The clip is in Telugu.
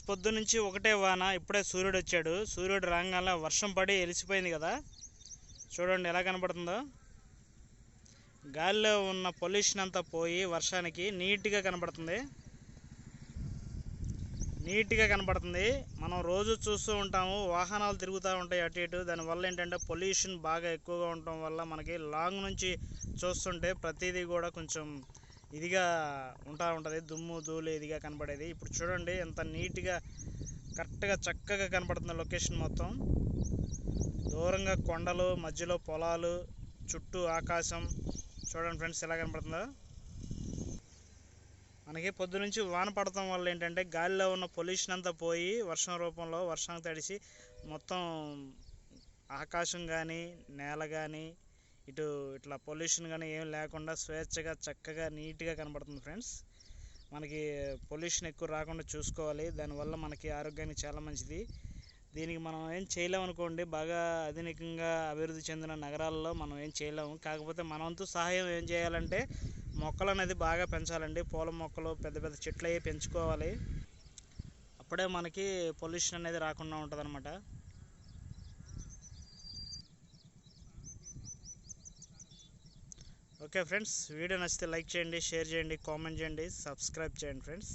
పొద్దు నుంచి ఒకటే వాన ఇప్పుడే సూర్యుడు వచ్చాడు. సూర్యుడు రాగానే వర్షం పడి ఎలిసిపోయింది కదా. చూడండి ఎలా కనపడుతుందో. గాలిలో ఉన్న పొల్యూషన్ అంతా పోయి వర్షానికి నీట్గా కనపడుతుంది. నీట్గా కనపడుతుంది. మనం రోజు చూస్తూ ఉంటాము వాహనాలు తిరుగుతూ ఉంటాయి అటు ఇటు. దానివల్ల ఏంటంటే పొల్యూషన్ బాగా ఎక్కువగా ఉండటం వల్ల మనకి లాంగ్ నుంచి చూస్తుంటే ప్రతిదీ కూడా కొంచెం ఇదిగా ఉంటా ఉంటుంది దుమ్ము ధూళి ఇదిగా కనపడేది ఇప్పుడు చూడండి ఎంత నీట్గా కరెక్ట్గా చక్కగా కనపడుతుంది లొకేషన్ మొత్తం. దూరంగా కొండలు మధ్యలో పొలాలు చుట్టూ ఆకాశం. చూడండి ఫ్రెండ్స్ ఎలా కనపడుతుందో మనకి పొద్దు నుంచి వాన పడటం వల్ల ఏంటంటే గాలిలో ఉన్న పొల్యూషన్ అంతా పోయి వర్షం రూపంలో వర్షం తడిసి మొత్తం ఆకాశం కానీ నేల కానీ ఇటు ఇట్లా పొల్యూషన్ కానీ ఏం లేకుండా స్వేచ్ఛగా చక్కగా నీట్గా కనబడుతుంది ఫ్రెండ్స్ మనకి పొల్యూషన్ ఎక్కువ రాకుండా చూసుకోవాలి. దానివల్ల మనకి ఆరోగ్యానికి చాలా మంచిది. దీనికి మనం ఏం చేయలేమనుకోండి బాగా ఆధునికంగా అభివృద్ధి చెందిన నగరాల్లో మనం ఏం చేయలేము కాకపోతే మనంతో సహాయం ఏం చేయాలంటే మొక్కలు అనేది బాగా పెంచాలండి. పూల మొక్కలు పెద్ద పెద్ద చెట్లు అవి పెంచుకోవాలి. అప్పుడే మనకి పొల్యూషన్ అనేది రాకుండా ఉంటుంది ఓకే ఫ్రెండ్స్ వీడియో నచ్చితే లైక్ చేయండి షేర్ చేయండి కామెంట్ చేయండి సబ్స్క్రైబ్ చేయండి ఫ్రెండ్స్